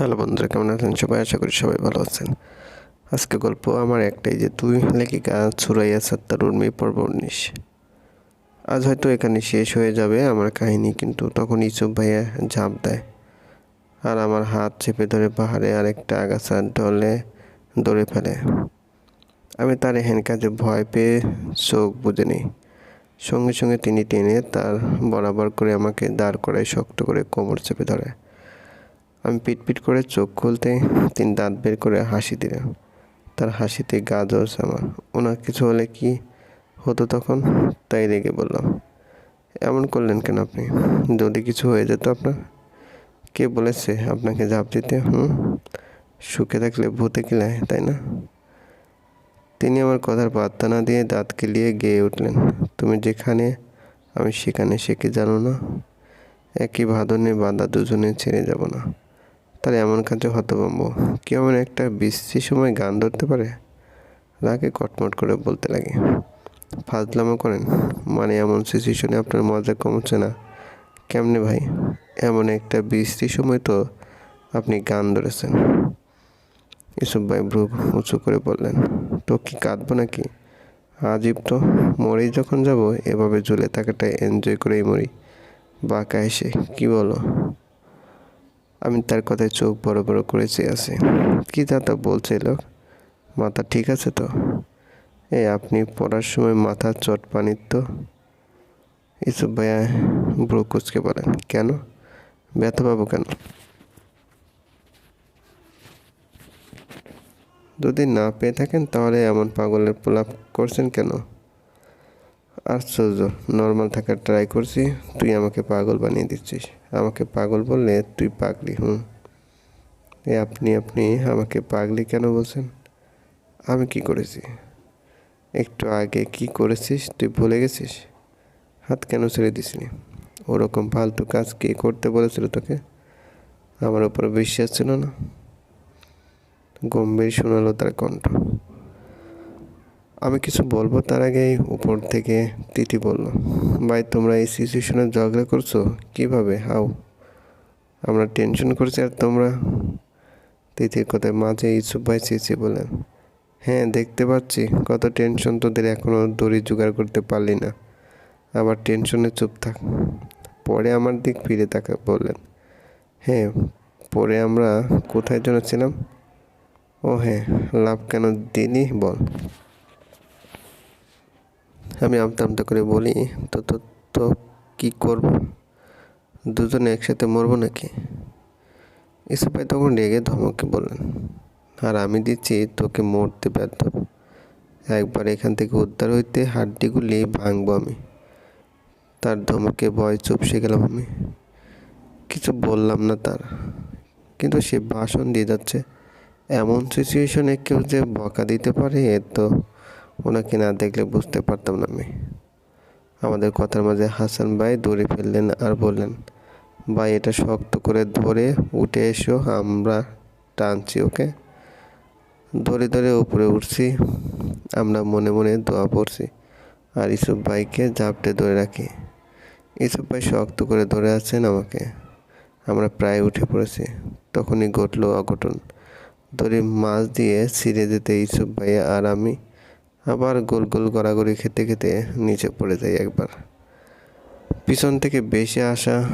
Hello বন্ধুরা, কেমন আছেন সবাই? আশা করি সবাই ভালো আছেন। আজকে গল্প আমার একটাই যে তুই লেখিকা ছুরাইয়া সাত্তার উর্মি পর্ব উনিশ আজ হয়তো এখানে শেষ হয়ে যাবে আমার কাহিনী, কিন্তু তখন ইসুফ ভাইয়া ঝাঁপ দেয়। আর আমার হাত চেপে ধরে পাহাড়ে আরেকটা আগাছা ঢলে ধরে ফেলে। আমি তার এহেন কাজে ভয় পেয়ে চোখ বুঝে নিই। সঙ্গে সঙ্গে তিনি টেনে তার বরাবর করে আমাকে দাঁড় করায় শক্ত করে কোমর চেপে ধরে। আমি পিটপিট করে চোখ খুলতে তিনি দাঁত বের করে হাসি দিলেন তার হাসিতে গা জ্বলছে আমার। ওনার কিছু হলে কি হতো তখন? তাই রেগে বললাম, এমন করলেন কেন আপনি? যদি কিছু হয়ে যেত আপনার? কে বলেছে আপনাকে ঝাঁপ দিতে, হুম? সুখে থাকলে ভূতে কিলায় তাই না? তিনি আমার কথার পাত্তা না দিয়ে দাঁত কেলিয়ে গেয়ে উঠলেন। তুমি যেখানে, আমি সেখানে, সে কি জানো না? একই ভাদনে বাঁধা দুজনে ছেড়ে যাব না। তার এমন কাজে হতভম্ব। কেমন একটা বৃষ্টি সময় গান ধরতে পারে? রাগে কটমট করে বলতে লাগে। ফাজলামো করেন মানে এমন সিচুয়েশনে আপনার মজা কমছে না। কেমনে ভাই? এমন একটা বৃষ্টির সময় তো আপনি গান ধরেছেন। ইসুফ ভাই ভ্রু উঁচু করে বললেন, তো কি কাঁদবো নাকি? আজীব তো। মরেই যখন যাব, এভাবে ঝুলে থাকাটা এনজয় করেই মরি। বাঁকা এসে কি বলো? আমি তার কথায় চোখ বড় বড় করে চেয়ে আছি। কী দাদা বলছে লোক? মাথা ঠিক আছে তো? এ, আপনি পড়ার সময় মাথা চট পানির তো? ইসুফ ভাইয়া ব্রু কুচকে বলেন। কেন? ব্যথা পাবো কেন? যদি না পেয়ে থাকেন তাহলে এমন পাগলের পোলাপ করছেন কেন? আশ্চর্য নর্মাল থাকার ট্রাই করছি, তুই আমাকে পাগল বানিয়ে দিচ্ছিস। আমাকে পাগল বললে তুই পাগলি, হুম? এ আপনি আপনি আমাকে পাগলি কেন বলছেন? আমি কি করেছি? একটু আগে কি করেছিস? তুই ভুলে গেছিস? হাত কেন ছেড়ে দিসনি? ওরকম ফালতু কাজ কে করতে বলেছিল তোকে? আমার উপর বিশ্বাস ছিল না? গম্ভীর শোনালো তার কণ্ঠ। আমি কিছু বলব? তার আগেই উপর থেকে তিতি বলল, ভাই, তোমরা এই সিচুয়েশনে ঝগড়া করছ? কীভাবে? হাও আমরা টেনশন করছি আর তোমরা? তিতির কথায় মাঝে ইসুফ ভাই চেঁচিয়ে বলেন হ্যাঁ দেখতে পাচ্ছি। কত টেনশন তোদের এখনও দড়ি জোগাড় করতে পারলি না। আবার টেনশনে চুপ থাক। পরে আমার দিক ফিরে তাকা বললেন হ্যাঁ পরে আমরা কোথায় যেন ছিলাম? ও হ্যাঁ লাভ কেন দিনই বল। আমি আমতা আমতা করে বলি, তো তো তো কী করব? দুজনে একসাথে মরবো নাকি? ইসুফ ভাই তখন রেগে ধমকে বললেন, আর আমি দিচ্ছি তোকে মরতে ব্যর্থ। একবার এখান থেকে উদ্ধার হইতে হাড্ডিগুলি ভাঙবো আমি। তার ধমকে ভয় চুপসে গেলাম আমি। কিছু বললাম না তার, কিন্তু সে ভাষণ দিয়ে যাচ্ছে, এমন সিচুয়েশনে কেউ যে বকা দিতে পারে তো ওনাকে না দেখলে বুঝতে পারতাম না আমি। আমাদের কথার মাঝে হাসান ভাই দৌড়ে ফেললেন আর বললেন, ভাই, এটা শক্ত করে ধরে উঠে এসো, আমরা টানছি, ওকে? ধরে ধরে উপরে উঠছি, আমরা মনে মনে দোয়া পড়ছি, আর ইসুফ ভাইকে জাপটে ধরে রাখি। ইসুফ ভাই শক্ত করে ধরে আছেন আমাকে। আমরা প্রায় উঠে পড়েছি, তখনই ঘটলো অঘটন। দড়ি মাছ দিয়ে ছিঁড়ে দিতে ইসুফ ভাইয়া আর আমি আবার গোল গোল গড়াগড়ি খেতে খেতে নিচে পড়ে যাই একবার। পিছন থেকে বেশি আসা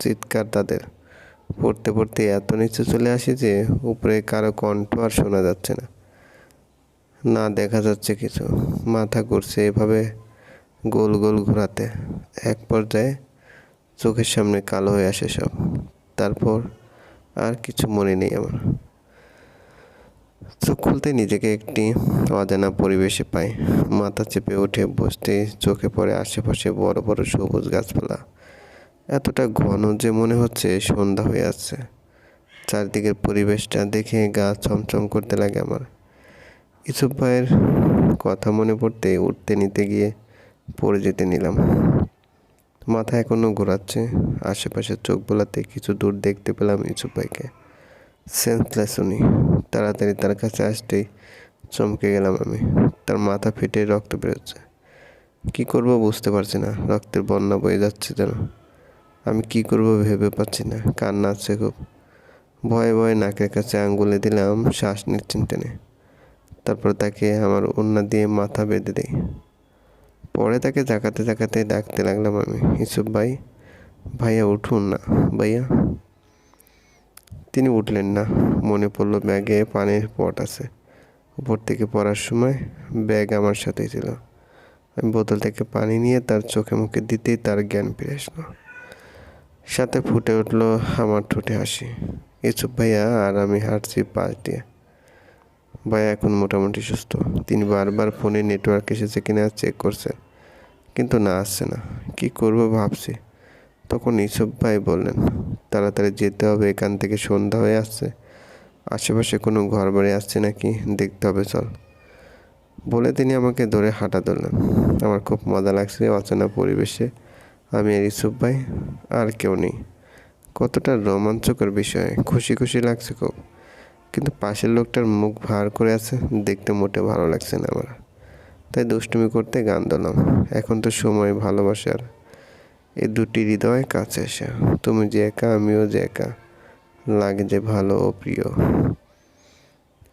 চিৎকার তাদের। পড়তে পড়তে এত নিচে চলে আসি যে উপরে কারও কণ্ঠ আর শোনা যাচ্ছে না। না দেখা যাচ্ছে কিছু। মাথা ঘুরছে এভাবে গোল গোল ঘোরাতে। এক পর্যায়ে চোখের সামনে কালো হয়ে আসে সব। তারপর আর কিছু মনে নেই আমার। চোখ খুলতে নিজেকে একটি অজানা পরিবেশে পাই মাথা চেপে উঠে বসতে চোখে পড়ে আশেপাশে বড় বড় সবুজ গাছপালা। এতটা ঘন যে মনে হচ্ছে সন্ধ্যা হয়ে আসছে চারদিকের পরিবেশটা দেখে গা চমচম করতে লাগে আমার। ইসুফ ভাইয়ের কথা মনে পড়তে উঠতে নিতে গিয়ে পড়ে যেতে নিলাম। মাথা এখনও ঘোরাচ্ছে আশেপাশে চোখ বোলাতে কিছু দূর দেখতে পেলাম ইসুফ ভাইকে। সেন্সলেস উনি। তাড়াতাড়ি তার কাছে আসতেই চমকে গেলাম আমি। তার মাথা ফেটে রক্ত বেরোচ্ছে। কি করব বুঝতে পারছি না। রক্তের বন্যা বয়ে যাচ্ছে যেন। আমি কি করব ভেবে পাচ্ছি না। কান্না আসছে খুব। ভয়ে ভয়ে নাকের কাছে আঙ্গুলে দিলাম শ্বাস নিচ্ছেন টেনে। তারপর তাকে আমার ওন্না দিয়ে মাথা বেঁধে দিই। পরে তাকে জাকাতে জাকাতে ডাকতে লাগলাম আমি। ইসুফ ভাই, ভাইয়া উঠুন না। ভাইয়া? তিনি উঠলেন না। মনে পড়ল ব্যাগে পানির পট আছে। উপর থেকে পড়ার সময় ব্যাগ আমার সাথেই ছিল। আমি বোতল থেকে পানি নিয়ে তার চোখে মুখে দিতেই তার জ্ঞান ফিরে আসলো। সাথে ফুটে উঠল আমার ঠোঁটে হাসি। ইসুফ ভাইয়া আর আমি হাঁটছি পাশ দিয়ে। ভাইয়া এখন মোটামুটি সুস্থ। তিনি বারবার ফোনে নেটওয়ার্ক এসেছে কিনা চেক করছে। কিন্তু না আসছে না। কি করব ভাবছি। তখন ইসুফ ভাই বললেন, তাড়াতাড়ি যেতে হবে, এখান থেকে সন্ধ্যা হয়ে আসছে। আশেপাশে কোনো ঘর বাড়ি আসছে নাকি? দেখতে হবে, চল। বলে তিনি আমাকে ধরে হাঁটা ধরলেন। আমার খুব মজা লাগছে অচেনা পরিবেশে। আমি আর ইসুফ ভাই আর কেউ নেই। কতটা রোমাঞ্চকর বিষয়। খুশি খুশি লাগছে খুব। কিন্তু পাশের লোকটার মুখ ভার করে আছে, দেখতে মোটে ভালো লাগছে না আমার। তাই দুষ্টুমি করতে গান দিলাম এখন তো সময়, ভালোবাসার এই দুটি হৃদয় কাছে এসে, তুমি যে একা, আমিও যে একা। লাগে যে ভালো ও প্রিয়।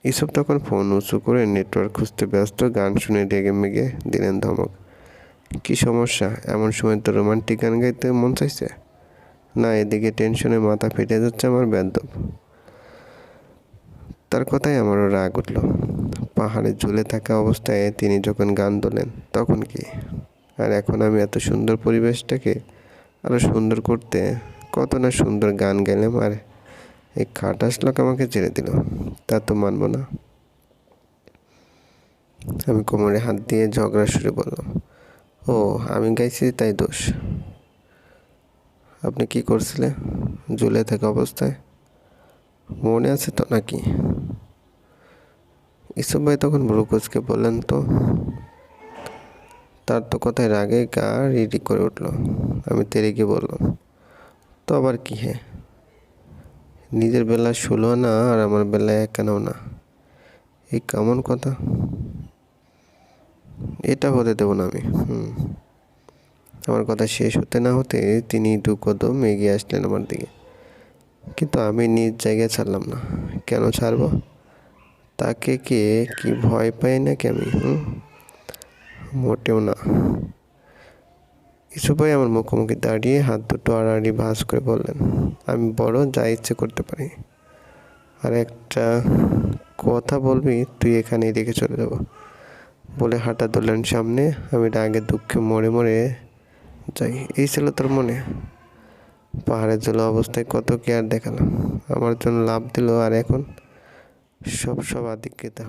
এসব তখন ফোন উঁচু করে নেটওয়ার্ক খুঁজতে ব্যস্ত, গান শুনে রেগে মেগে দিলেন ধমক। কি সমস্যা? এমন সময় তো রোমান্টিক গান গাইতে মন চাইছে? না, এদিকে টেনশনে মাথা ফেটে যাচ্ছে আমার বেদব। তার কথাই আমারও রাগ উঠল। পাহাড়ে ঝুলে থাকা অবস্থায় তিনি যখন গান তোলেন, তখন কি? আর এখন আমি এত সুন্দর পরিবেশটাকে আরও সুন্দর করতে কত না সুন্দর গান গেলাম আর এই খাটাস লোক আমাকে ছেড়ে দিল, তা তো মানবো না। আমি কোমরে হাত দিয়ে ঝগড়া শুরু বললাম ও, আমি গাইছি তাই দোষ। আপনি কি করছিলেন? ঝুলে থাকা অবস্থায়? মনে আছে তো নাকি? ইসব ভাই তখন ব্রুকোজকে বললেন, তো তার তো কথায় রাগে গা রেডি করে উঠল। আমি তেরেকে বললাম, তো আবার কি হ্যাঁ নিজের বেলা ষোলো না আর আমার বেলায় একানাও না। এই কেমন কথা? এটা হতে দেবো না আমি। হুম। আমার কথা শেষ হতে না হতে তিনি দু কদম এগিয়ে আসলেন আমার দিকে। কিন্তু আমি নিজ জায়গায় ছাড়লাম না। কেন ছাড়বো? তাকে কে কি ভয় পাই নাকি আমি? হুম? মোটেও না। ইসু ভাই আমার মুখোমুখি দাঁড়িয়ে হাত দুটো আড়াআড়ি ভাঁজ করে বললেন, আমি বড় যা ইচ্ছে করতে পারি। আর একটা কথা বলবি, তুই এখানেই রেখে চলে যাব। বলে হাঁটা ধরলেন সামনে। আমি রাগে দুঃখে মরে মরে যাই। এই ছিল তোর মনে? পাহাড়ের জল অবস্থায় কত কেয়ার দেখালাম। আমার জন্য লাভ দিল আর এখন সব সব আদিক্যতা